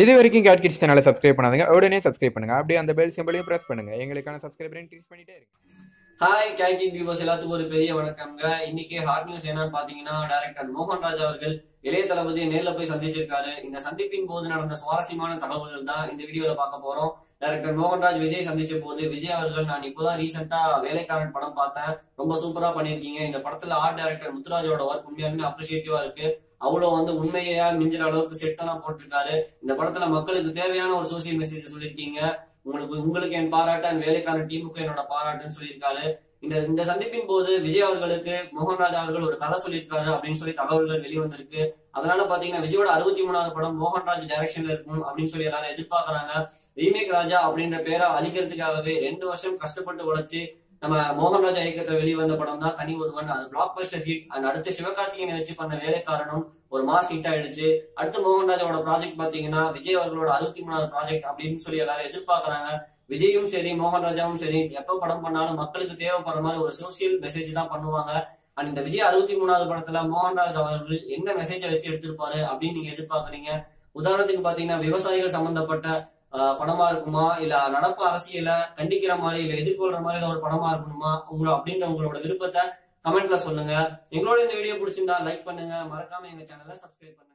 இது வரைக்கும் cat kids சேனலை சப்ஸ்கிரைப் பண்ணாதுங்க. உடனே சப்ஸ்கிரைப் பண்ணுங்க. அப்படியே அந்த பெல் சிம்பிளையும் பிரஸ் பண்ணுங்க. எங்களுக்கான சப்ஸ்கிரைபரை இன்க்ரீஸ் பண்ணிட்டே இருக்கு. ஹாய் கேட்கிங் வியூவர்ஸ் எல்லாத்துக்கும் ஒரு பெரிய வணக்கம்ங்க. இன்னைக்கு ஹாட் நியூஸ் என்னன்னு பாத்தீங்கன்னா டைரக்டர் மோகன் ராஜா அவர்கள் இளைய தளபதி நேர்ல போய் சந்திச்சிருக்காரு. இந்த சந்திப்பின் போது நடந்த சுவாரஸ்யமான தகவல்கள் தான் இந்த வீடியோல பார்க்க போறோம். டைரக்டர் மோகன்ராஜ் விஜய் சந்திச்ச போது விஜய் அவர்கள் நான் இப்போதான் ரீசெண்டா வேலைக்காரன் படம் பார்த்தேன். ரொம்ப சூப்பரா பண்ணிருக்கீங்க இந்த படத்துல ஆர்ட் டைரக்டர் முத்துராஜோட ஒர்க் உண்மையாலுமே அப்ரிசியேட்டிவா இருக்கு. அவ்வளவு வந்து உண்மையா மிஞ்சுற அளவுக்கு செட்டெல்லாம் போட்டிருக்காரு. இந்த படத்துல மக்களுக்கு தேவையான ஒரு சோசியல் மெசேஜ் சொல்லியிருக்கீங்க. உங்களுக்கு உங்களுக்கு என் பாராட்டு அண்ட் வேலைக்காரன் டீமுக்கு என்னோட பாராட்டுன்னு சொல்லியிருக்காரு. இந்த இந்த சந்திப்பின் போது விஜய் அவர்களுக்கு மோகன்ராஜ் அவர்கள் ஒரு கதை சொல்லியிருக்காரு அப்படின்னு சொல்லி தகவல்கள் வெளிவந்திருக்கு. அதனால பாத்தீங்கன்னா விஜயோட அறுபத்தி மூணாவது படம் மோகன்ராஜ் டைரக்ஷன்ல இருக்கும் அப்படின்னு சொல்லி எல்லாரும் எதிர்பார்க்கறாங்க. ரீமேக் ராஜா அப்படின்ற பேரை அழிக்கிறதுக்காகவே ரெண்டு வருஷம் கஷ்டப்பட்டு உழைச்சு நம்ம மோகன்ராஜா இயக்கத்துல வெளிவந்த படம் தான் தனி ஒருவன். அது பிளாக் பஸ்டர் ஹிட் அண்ட் அடுத்து சிவகார்த்திகேயனை வச்சு பண்ண வேலைக்காரனும் ஒரு மாஸ் ஹிட் ஆயிடுச்சு. அடுத்து மோகன்ராஜாவோட ப்ராஜெக்ட் பாத்தீங்கன்னா விஜய் அவர்களோட அறுபத்தி மூணாவது ப்ராஜெக்ட் அப்படின்னு சொல்லி எல்லாரும் எதிர்பார்க்கறாங்க. விஜயும் சரி மோகன்ராஜாவும் சரி எப்ப படம் பண்ணாலும் மக்களுக்கு தேவைப்படுற மாதிரி ஒரு சோசியல் மெசேஜ் தான் பண்ணுவாங்க. அண்ட் இந்த விஜய் அறுபத்தி மூணாவது படத்துல மோகன்ராஜ் அவர்கள் என்ன மெசேஜை வச்சு எடுத்திருப்பாரு அப்படின்னு நீங்க எதிர்பார்க்கறீங்க? உதாரணத்துக்கு பாத்தீங்கன்னா விவசாயிகள் சம்பந்தப்பட்ட படமா இருக்குமா? இல்ல நடப்பு அரசியல கண்டிக்கிற மாதிரி இல்ல எதிர்கொள்ற மாதிரி ஒரு படமா இருக்கணுமா? உங்களோட அப்படின்ற உங்களோட விருப்பத்தை கமெண்ட்ல சொல்லுங்க. எங்களோட இந்த வீடியோ பிடிச்சிருந்தா லைக் பண்ணுங்க. மறக்காம எங்க சேனலை சப்ஸ்கிரைப் பண்ணுங்க.